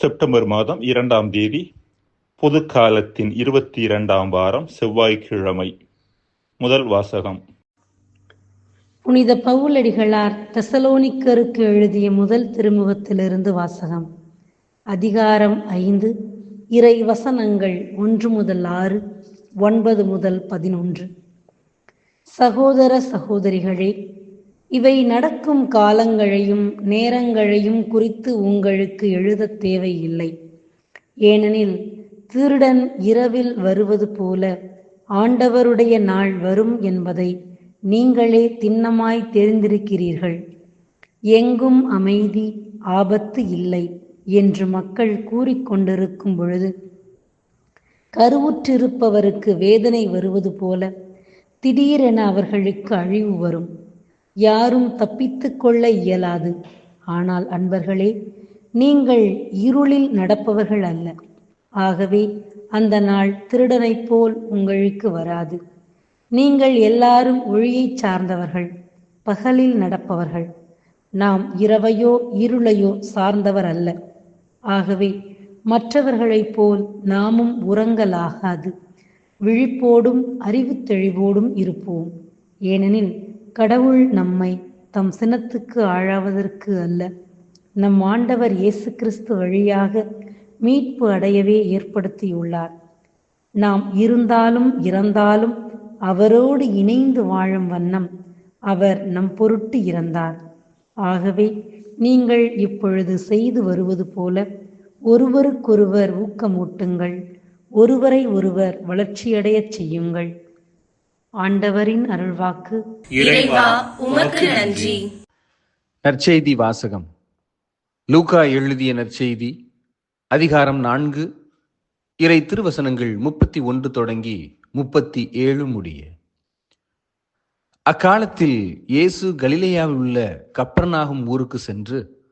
September மாதம் இரண்டாம் தேதி பொது காலத்தின் இருபத்தி இரண்டாம் வாரம் செவ்வாய்க்கிழமை. முதல் வாசகம். புனித பவுலடிகளார் தசலோனிக்கருக்கு எழுதிய முதல் திருமுகத்திலிருந்து வாசகம். அதிகாரம் ஐந்து இறை வசனங்கள் ஒன்று முதல் ஆறு ஒன்பது முதல் பதினொன்று. சகோதர சகோதரிகளே இவை நடக்கும் காலங்களையும் நேரங்களையும் குறித்து உங்களுக்கு எழுதத் தேவையில்லை. ஏனெனில் திருடன் இரவில் வருவது போல ஆண்டவருடைய நாள் வரும் என்பதை நீங்களே திண்ணமாய் தெரிந்திருக்கிறீர்கள். எங்கும் அமைதி ஆபத்து இல்லை என்று மக்கள் கூறிக்கொண்டிருக்கும் பொழுது கருவுற்றிருப்பவருக்கு வேதனை வருவது போல திடீரென அவர்களுக்கு அழிவு வரும். யாரும் தப்பித்துக் கொள்ள இயலாது. ஆனால் அன்பர்களே நீங்கள் இருளில் நடப்பவர்கள் அல்ல. ஆகவே அந்த நாள் திருடனைப் போல் உங்களுக்கு வராது. நீங்கள் எல்லாரும் ஒளியைச் சார்ந்தவர்கள் பகலில் நடப்பவர்கள். நாம் இரவையோ இருளையோ சார்ந்தவர் அல்ல. ஆகவே மற்றவர்களைப் போல் நாமும் உறங்கலாகாது. விழிப்போடும் அறிவு தெளிவோடும் இருப்போம். ஏனெனில் கடவுள் நம்மை தம் சினத்துக்கு ஆழாவதற்கு அல்ல. நம் ஆண்டவர் இயேசு கிறிஸ்து வழியாக மீட்பு அடையவே ஏற்படுத்தியுள்ளார். நாம் இருந்தாலும் இறந்தாலும் அவரோடு இணைந்து வாழும் வண்ணம் அவர் நம் பொருட்டு இறந்தார். ஆகவே நீங்கள் இப்பொழுது செய்து வருவது போல ஒருவருக்கொருவர் ஊக்கமூட்டுங்கள் ஒருவரை ஒருவர் வளர்ச்சியடையச் செய்யுங்கள். ஆண்டவரின் அருள்வாக்கு. இறைவா உமக்கு நன்றி. நற்செய்தி வாசகம். லூக்கா எழுதிய நற்செய்தி அதிகாரம் நான்கு இறை திருவசனங்கள் முப்பத்தி ஒன்று தொடங்கி முப்பத்தி ஏழு முடிய. அக்காலத்தில் இயேசு கலிலேயாவில் உள்ள கப்பர்நாகும் ஊருக்கு சென்று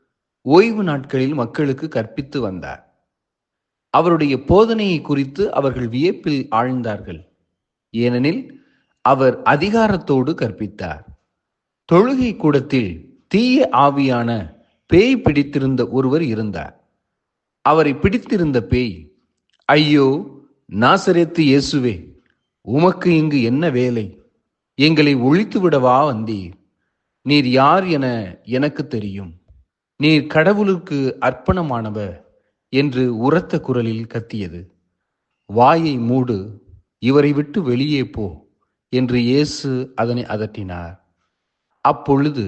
ஓய்வு நாட்களில் மக்களுக்கு கற்பித்து வந்தார். அவருடைய போதனையை குறித்து அவர்கள் வியப்பில் ஆழ்ந்தார்கள். ஏனெனில் அவர் அதிகாரத்தோடு கற்பித்தார். தொழுகை கூடத்தில் தீய ஆவியான பேய் பிடித்திருந்த ஒருவர் இருந்தார். அவரை பிடித்திருந்த பேய் ஐயோ நாசரேத்து இயேசுவே உமக்கு இங்கு என்ன வேலை? எங்களை ஒழித்துவிடவா வந்தீர்? நீர் யார் என எனக்கு தெரியும். நீர் கடவுளுக்கு அர்ப்பணமானவர் என்று உரத்த குரலில் கத்தியது. வாயை மூடு இவரை விட்டு வெளியே போ. என்று இயேசு அதனை அதட்டினார். அப்பொழுது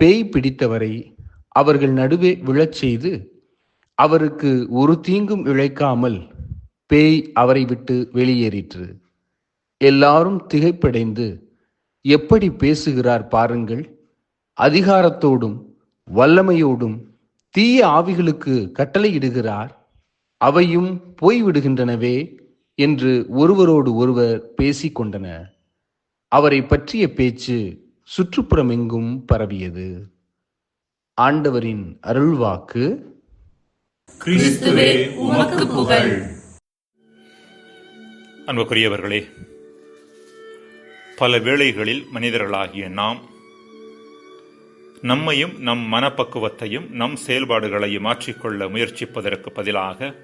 பேய் பிடித்தவரை அவர்கள் நடுவே விழச் செய்து அவருக்கு ஒரு தீங்கும் இழைக்காமல் பேய் அவரை விட்டு வெளியேறிற்று. எல்லாரும் திகைப்படைந்து எப்படி பேசுகிறார் பாருங்கள். அதிகாரத்தோடும் வல்லமையோடும் தீய ஆவிகளுக்கு கட்டளையிடுகிறார். அவையும் போய்விடுகின்றனவே என்று ஒருவரோடு ஒருவர் பேசிக்கொண்டனர். அவரை பற்றிய பேச்சு சுற்றுப்புறமெங்கும் பரவியது. ஆண்டவரின் அருள்வாக்கு. கிறிஸ்துவே உமக்கு புகழ். அன்புக்குரியவர்களே பல வேளைகளில் மனிதர்களாகிய நாம் நம்மையும் நம் மனப்பக்குவத்தையும் நம் செயல்பாடுகளையும் மாற்றிக்கொள்ள முயற்சிப்பதற்கு பதிலாக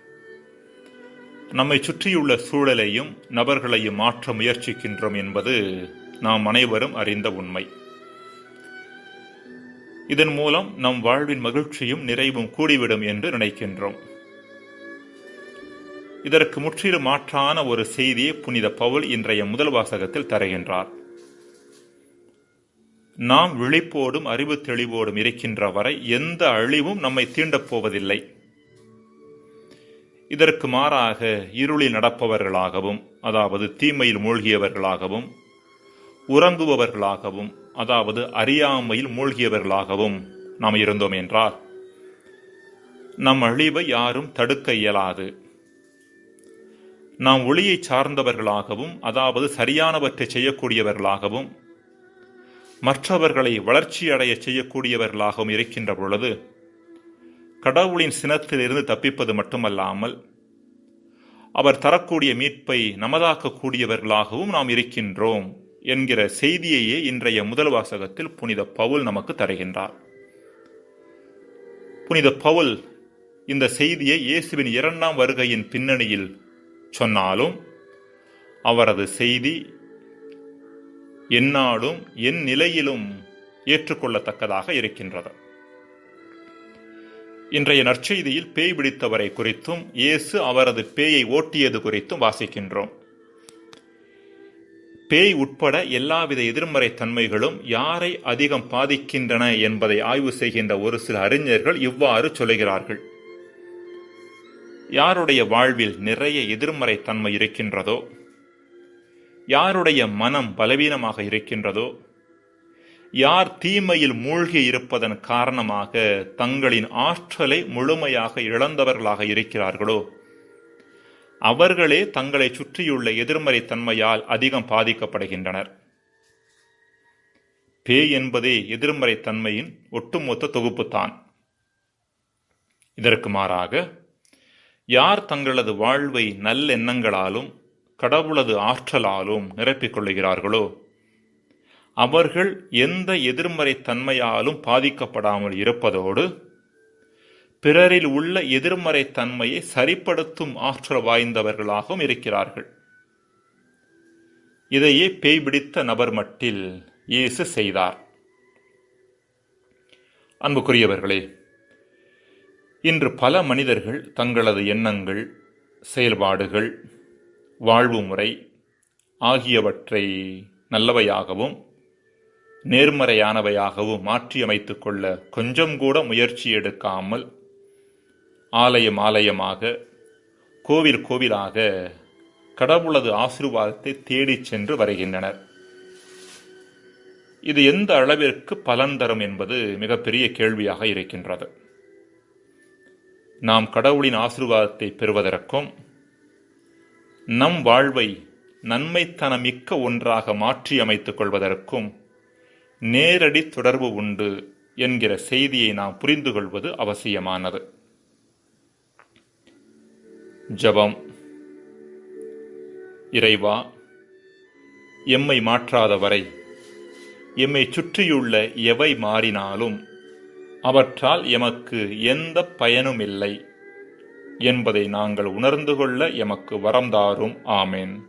நம்மை சுற்றியுள்ள சூழலையும் நபர்களையும் மாற்ற முயற்சிக்கின்றோம் என்பது நாம் அனைவரும் அறிந்த உண்மை. இதன் மூலம் நம் வாழ்வின் மகிழ்ச்சியும் நிறைவும் கூடிவிடும் என்று நினைக்கின்றோம். இதற்கு முற்றிலும் மாற்றான ஒரு செய்தியை புனித பவுல் இன்றைய முதல் வாசகத்தில் தருகின்றார். நாம் விழிப்போடும் அறிவு தெளிவோடும் இருக்கின்ற வரை எந்த அழிவும் நம்மை தீண்டப் போவதில்லை. இதற்கு மாறாக இருளில் நடப்பவர்களாகவும் அதாவது தீமையில் மூழ்கியவர்களாகவும் உறங்குபவர்களாகவும் அதாவது அறியாமையில் மூழ்கியவர்களாகவும் நாம் இருந்தோம் என்றால் நம் அழிவை யாரும் தடுக்க இயலாது. நாம் ஒளியை சார்ந்தவர்களாகவும் அதாவது சரியானவற்றை செய்யக்கூடியவர்களாகவும் மற்றவர்களை வளர்ச்சியடைய செய்யக்கூடியவர்களாகவும் இருக்கின்ற பொழுது கடவுளின் சினத்திலிருந்து தப்பிப்பது மட்டுமல்லாமல் அவர் தரக்கூடிய மீட்பை நமதாக்கக்கூடியவர்களாகவும் நாம் இருக்கின்றோம் என்கிற செய்தியையே இன்றைய முதல் வாசகத்தில் புனித பவுல் நமக்கு தருகின்றார். புனித பவுல் இந்த செய்தியை இயேசுவின் இரண்டாம் வருகையின் பின்னணியில் சொன்னாலும் அவரது செய்தி எந்நாளும் என் நிலையிலும் ஏற்றுக்கொள்ளத்தக்கதாக இருக்கின்றது. இன்றைய நற்செய்தியில் பேய் பிடித்தவரை குறித்தும் இயேசு அவரது பேயை ஓட்டியது குறித்தும் வாசிக்கின்றோம். பேய் உட்பட எல்லாவித எதிர்மறை தன்மைகளும் யாரை அதிகம் பாதிக்கின்றன என்பதை ஆய்வு செய்கின்ற ஒரு சில அறிஞர்கள் இவ்வாறு சொல்லுகிறார்கள் யாருடைய வாழ்வில் நிறைய எதிர்மறை தன்மை இருக்கின்றதோ யாருடைய மனம் பலவீனமாக இருக்கின்றதோ யார் தீமையில் மூழ்கி இருப்பதன் காரணமாக தங்களின் ஆற்றலை முழுமையாக இழந்தவர்களாக இருக்கிறார்களோ? அவர்களே தங்களை சுற்றியுள்ள எதிர்மறை தன்மையால் அதிகம் பாதிக்கப்படுகின்றனர். பேய் என்பதே எதிர்மறை தன்மையின் ஒட்டுமொத்த தொகுப்புத்தான். இதற்கு மாறாக யார் தங்களது வாழ்வை நல்லெண்ணங்களாலும் கடவுளது ஆற்றலாலும் நிரப்பிக் கொள்ளுகிறார்களோ? அவர்கள் எந்த எதிர்மறை தன்மையாலும் பாதிக்கப்படாமல் இருப்பதோடு பிறரில் உள்ள எதிர்மறை தன்மையை சரிப்படுத்தும் ஆற்றல் வாய்ந்தவர்களாகவும் இருக்கிறார்கள். இதையே பேய் பிடித்த நபர் மட்டில் இயேசு செய்தார். அன்புக்குரியவர்களே இன்று பல மனிதர்கள் தங்களது எண்ணங்கள் செயல்பாடுகள் வாழ்வு முறை ஆகியவற்றை நல்லவையாகவும் நேர்மறையானவையாகவும் மாற்றியமைத்து கொள்ள கொஞ்சம் கூட முயற்சி எடுக்காமல் ஆலயம் ஆலயமாக கோவில் கோவிலாக கடவுளது ஆசீர்வாதத்தை தேடிச் சென்று வருகின்றனர். இது எந்த அளவிற்கு பலன் தரும் என்பது மிகப்பெரிய கேள்வியாக இருக்கின்றது. நாம் கடவுளின் ஆசீர்வாதத்தை பெறுவதற்கும் நம் வாழ்வை நன்மைத்தனமிக்க ஒன்றாக மாற்றி அமைத்துக் கொள்வதற்கும் நேரடி தொடர்பு உண்டு என்கிற செய்தியை நாம் புரிந்து கொள்வது அவசியமானது. ஜபம். இறைவா எம்மை மாற்றாத வரை எம்மை சுற்றியுள்ள எவை மாறினாலும் அவற்றால் எமக்கு எந்த பயனும் இல்லை என்பதை நாங்கள் உணர்ந்து கொள்ள எமக்கு வரம்தாரும் ஆமேன்.